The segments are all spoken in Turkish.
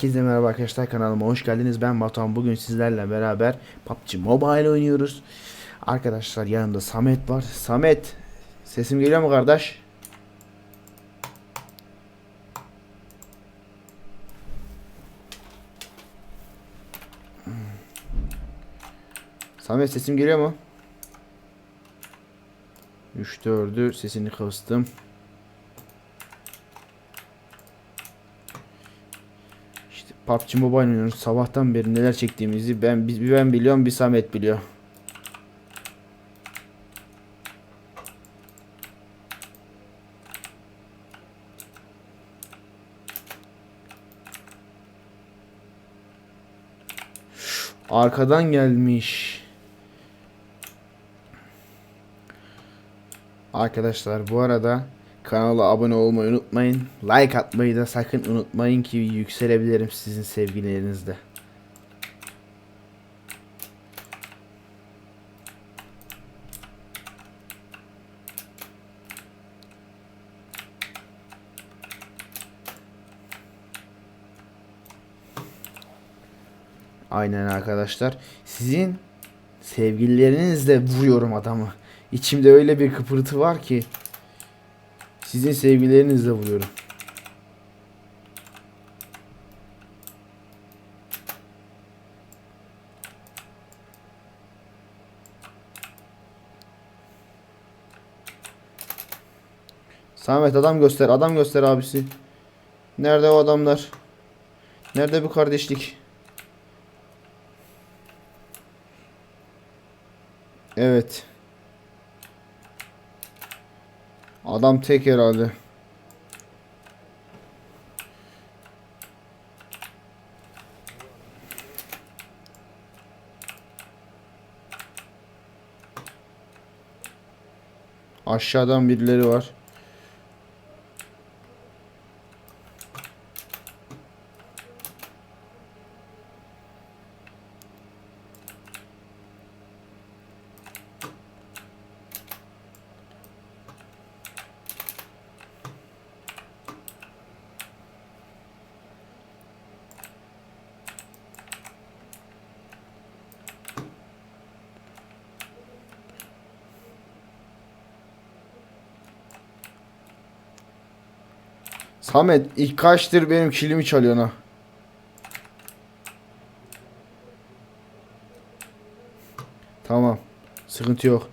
Herkese merhaba arkadaşlar kanalıma hoş geldiniz. Ben Batuhan. Bugün sizlerle beraber PUBG Mobile oynuyoruz. Arkadaşlar yanımda Samet var. Samet sesim geliyor mu kardeş? Samet sesim geliyor mu? 3 4'ü sesini kıstım. PUBG Mobile oynuyoruz. Sabahtan beri neler çektiğimizi ben bir ben biliyorum, bir Samet biliyor. Arkadan gelmiş. Arkadaşlar bu arada kanala abone olmayı unutmayın. Like atmayı da sakın unutmayın ki yükselebilirim sizin sevgilerinizle. Aynen arkadaşlar. Sizin sevgililerinizle vuruyorum adamı. İçimde öyle bir kıpırtı var ki sizin sevgililerinizle vuruyorum. Samet adam göster, adam göster abisi. Nerede o adamlar? Nerede bu kardeşlik? Evet. Adam tek herhalde. Aşağıdan birileri var. Samet ilk kaçtır benim kilimi çalıyorsun ha. Tamam. Sıkıntı yok.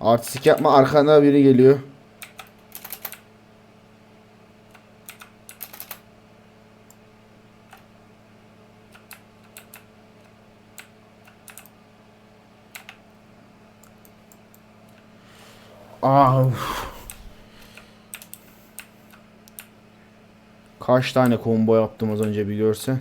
Artistik yapma arkanda biri geliyor. Aa, uf. Kaç tane combo yaptım az önce bir görsen.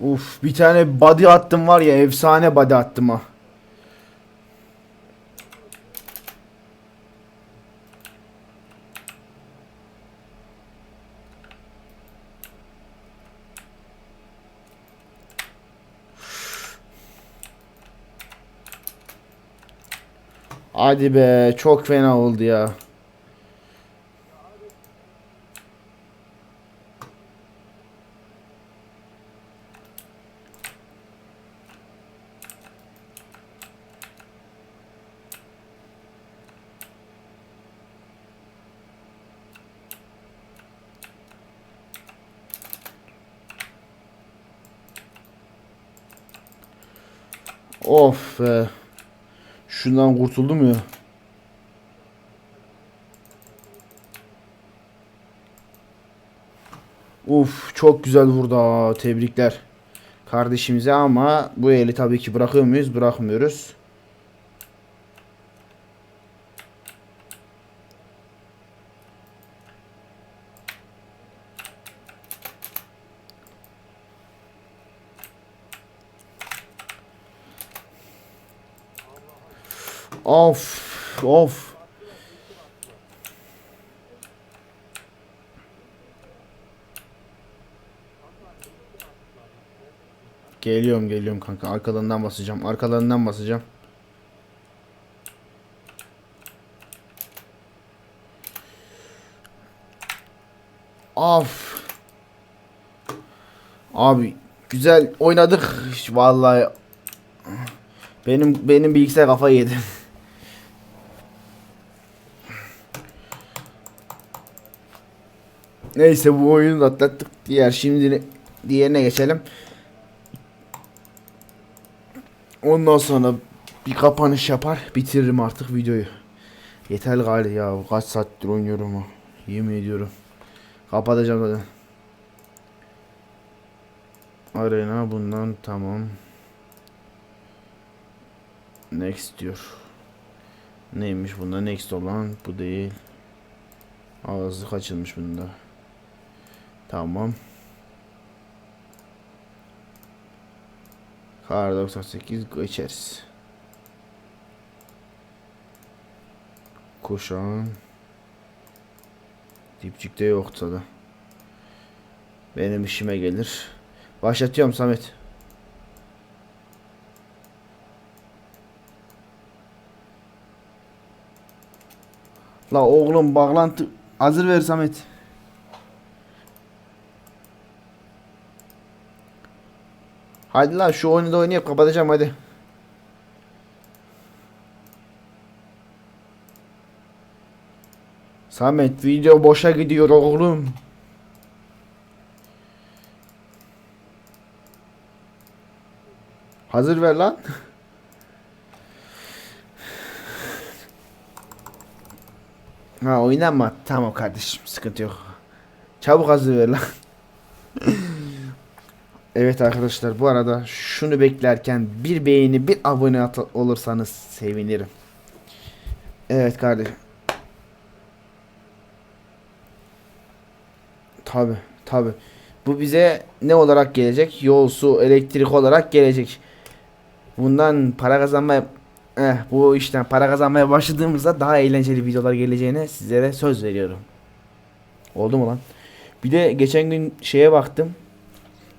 Uf bir tane body attım var ya efsane body attım ha. Hadi be çok fena oldu ya. Of be. Şundan kurtuldum ya. Uf çok güzel vurdu. Tebrikler. Kardeşimize ama bu eli tabii ki bırakıyor muyuz? Bırakmıyoruz. Of of. Geliyorum geliyorum kanka. Arkalarından basacağım. Arkalarından basacağım. Of. Abi güzel oynadık. Vallahi benim benim bilgisayar kafayı yedi. Neyse bu oyunu da atlattık. Diğer şimdi diğerine geçelim. Ondan sonra bir kapanış yapar bitiririm artık videoyu. Yeter galiba ya kaç saattir oynuyorum o. Yemin ediyorum. Kapatacağım zaten. Arena bundan tamam. Next diyor. Neymiş bunda next olan bu değil. Ağzı kaçılmış bunda. Tamam. Kar 98 geçeriz. Kuşağın. Dipçikte yoksa da. Benim işime gelir. Başlatıyorum Samet. La oğlum bağlantı hazır ver Samet. Hadi la şu oyunu da oynayıp kapatacağım hadi. Samet video boşa gidiyor oğlum. Hazır ver lan. Ha oynanma. Tamam kardeşim sıkıntı yok. Çabuk hazır ver lan. Evet arkadaşlar bu arada şunu beklerken bir beğeni bir abone olursanız sevinirim. Evet kardeşim. Tabi tabi. Bu bize ne olarak gelecek? Yol, su, elektrik olarak gelecek. Bundan para kazanmaya eh, bu işten para kazanmaya başladığımızda daha eğlenceli videolar geleceğine sizlere söz veriyorum. Oldu mu lan? Bir de geçen gün şeye baktım.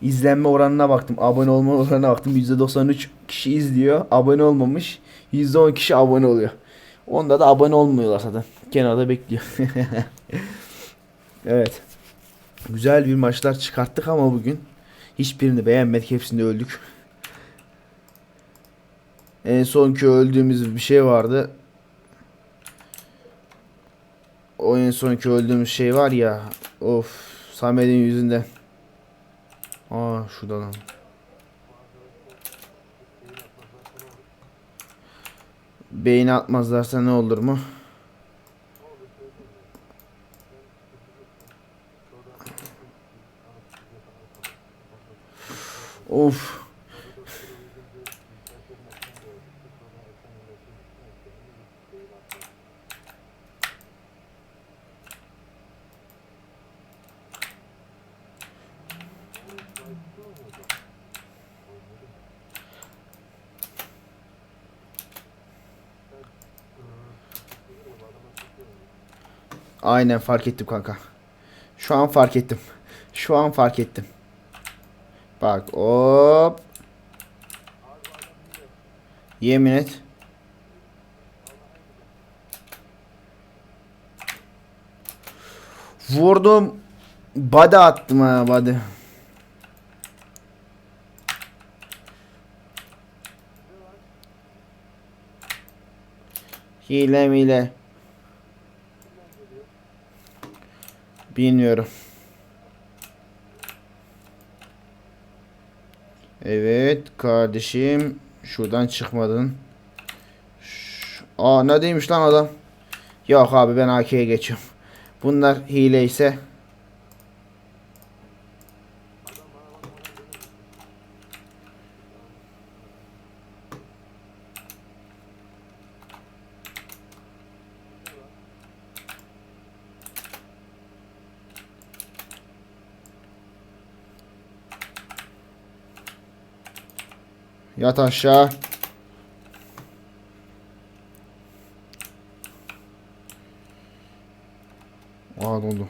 İzlenme oranına baktım. Abone olma oranına baktım. %93 kişi izliyor. Abone olmamış. %10 kişi abone oluyor. Onda da abone olmuyorlar zaten. Kenarda bekliyor. evet. Güzel bir maçlar çıkarttık ama bugün hiçbirini beğenmedik. Hepsinde öldük. En sonki öldüğümüz bir şey vardı. O en sonki öldüğümüz şey var ya. Of. Samet'in yüzünden. Aa şurada lan. Beyni atmazlarsa ne olur mu? Of. Aynen fark ettim kanka. Şu an fark ettim. Şu an fark ettim. Bak hop. Yemin et. Vurdum. Body attım ha body. Hile mile. Bilmiyorum. Evet kardeşim. Şuradan çıkmadın. Ş- Aa ne demiş lan adam? Yok abi ben AK'ye geçiyorum. Bunlar hile ise Yat aşağı. Aa doldu.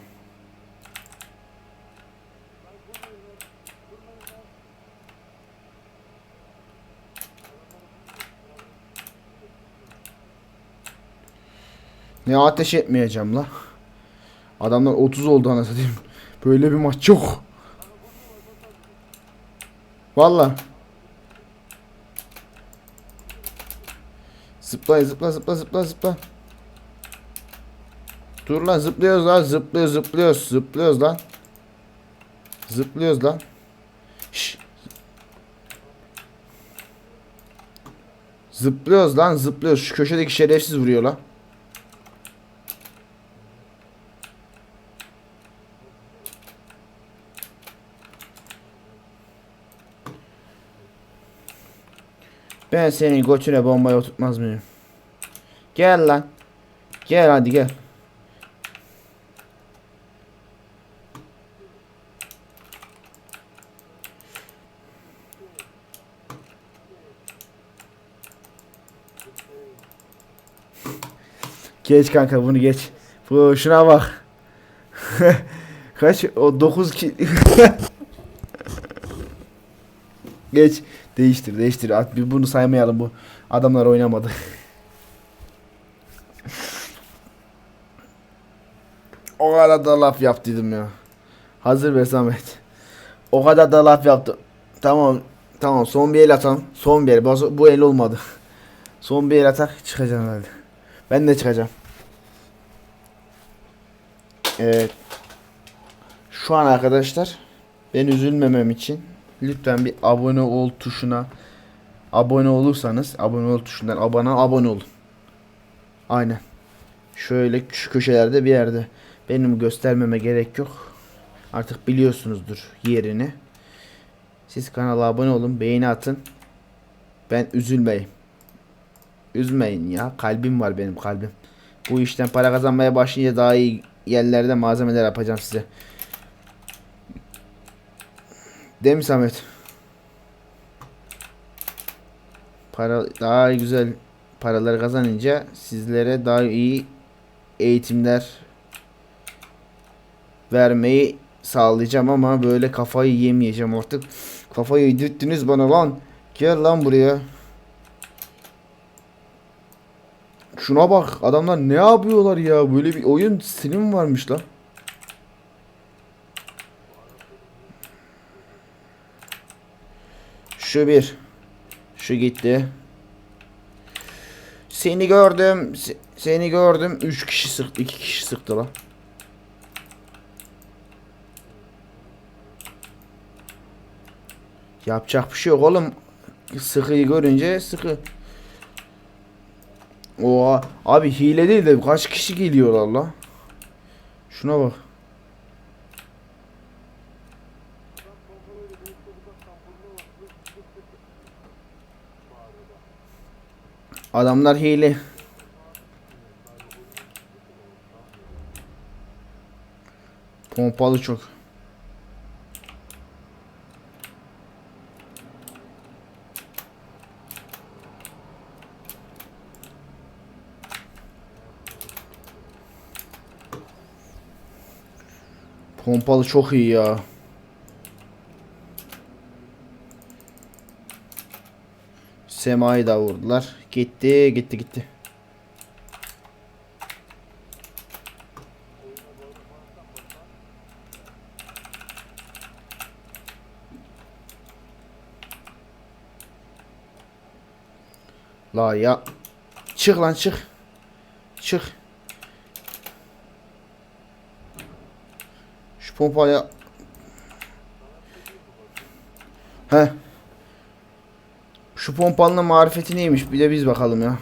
Ne ateş etmeyeceğim la. Adamlar 30 oldu anasını Böyle bir maç yok. Vallahi. Zıpla zıpla zıpla zıpla zıpla. Dur lan zıplıyoruz lan zıplıyoruz zıplıyoruz zıplıyoruz lan. Zıplıyoruz lan. Şş. Zıplıyoruz lan zıplıyoruz. Şu köşedeki şerefsiz vuruyor lan. Ben senin götüne bombayı oturtmaz mıyım? Gel lan. Gel hadi gel. Geç kanka bunu geç. Bu şuna bak. Kaç o 9 ki Geç. Değiştir değiştir. At bir bunu saymayalım bu. Adamlar oynamadı. o kadar da laf yaptıydım ya. Hazır be Samet. O kadar da laf yaptım. Tamam. Tamam son bir el atalım. Son bir el. Bu, bu el olmadı. Son bir el atak çıkacağım herhalde. Ben de çıkacağım. Evet. Şu an arkadaşlar ben üzülmemem için lütfen bir abone ol tuşuna abone olursanız abone ol tuşundan abone abone olun. Aynen. Şöyle şu köşelerde bir yerde. Benim göstermeme gerek yok. Artık biliyorsunuzdur yerini. Siz kanala abone olun, beğeni atın. Ben üzülmeyeyim. Üzmeyin ya. Kalbim var benim kalbim. Bu işten para kazanmaya başlayınca daha iyi yerlerde malzemeler yapacağım size. Değil mi Samet? Para daha güzel paraları kazanınca sizlere daha iyi eğitimler vermeyi sağlayacağım ama böyle kafayı yemeyeceğim artık. Kafayı yedirttiniz bana lan. Gel lan buraya. Şuna bak adamlar ne yapıyorlar ya böyle bir oyun stili mi varmış lan? Şu bir. Şu gitti. Seni gördüm. se- Seni gördüm. Üç kişi sıktı. iki kişi sıktı lan. Yapacak bir şey yok oğlum. Sıkıyı görünce sıkı. Oha. Abi hile değil de kaç kişi geliyorlar la. Şuna bak. Adamlar hile. Pompalı çok. Pompalı çok iyi ya. Sema'yı da vurdular. Gitti, gitti, gitti. La ya. Çık lan çık. Çık. Şu pompaya. He. Şu pompalının marifeti neymiş? Bir de biz bakalım ya.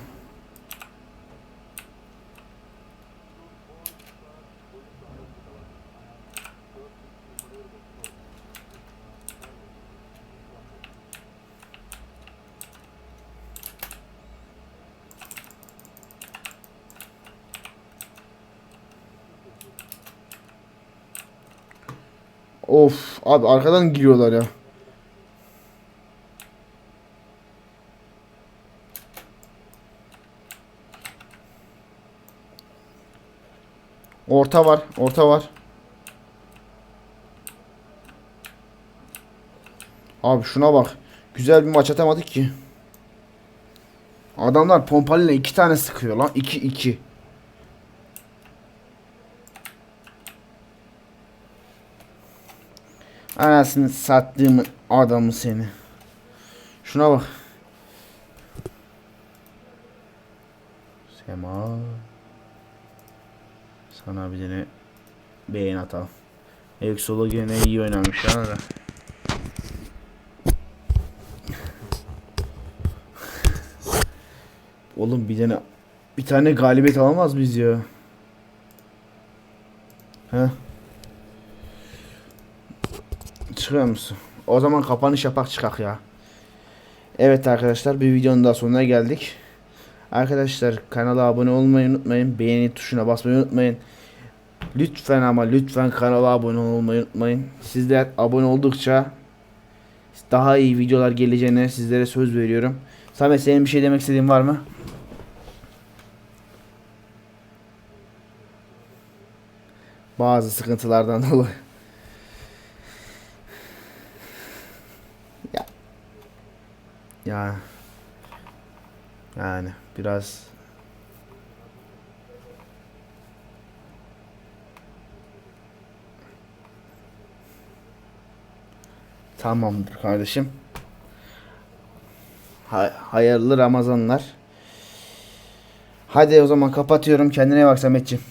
Of abi arkadan giriyorlar ya. Orta var. Orta var. Abi şuna bak. Güzel bir maç atamadık ki. Adamlar pompalıyla iki tane sıkıyor lan. 2 2. Anasını sattığımın adamı seni. Şuna bak. Sema. Sana bir tane beğen atalım. Exolo gene iyi oynamış ya da. Oğlum bir tane bir tane galibiyet alamaz biz ya. He. Çıkıyor musun? O zaman kapanış yapak çıkak ya. Evet arkadaşlar bir videonun daha sonuna geldik. Arkadaşlar kanala abone olmayı unutmayın. Beğeni tuşuna basmayı unutmayın. Lütfen ama lütfen kanala abone olmayı unutmayın. Sizler abone oldukça daha iyi videolar geleceğine sizlere söz veriyorum. Samet senin bir şey demek istediğin var mı? Bazı sıkıntılardan dolayı. Ya. Ya. Yani biraz Tamamdır kardeşim. Ha- hayırlı Ramazanlar. Hadi o zaman kapatıyorum. Kendine bak Sametciğim.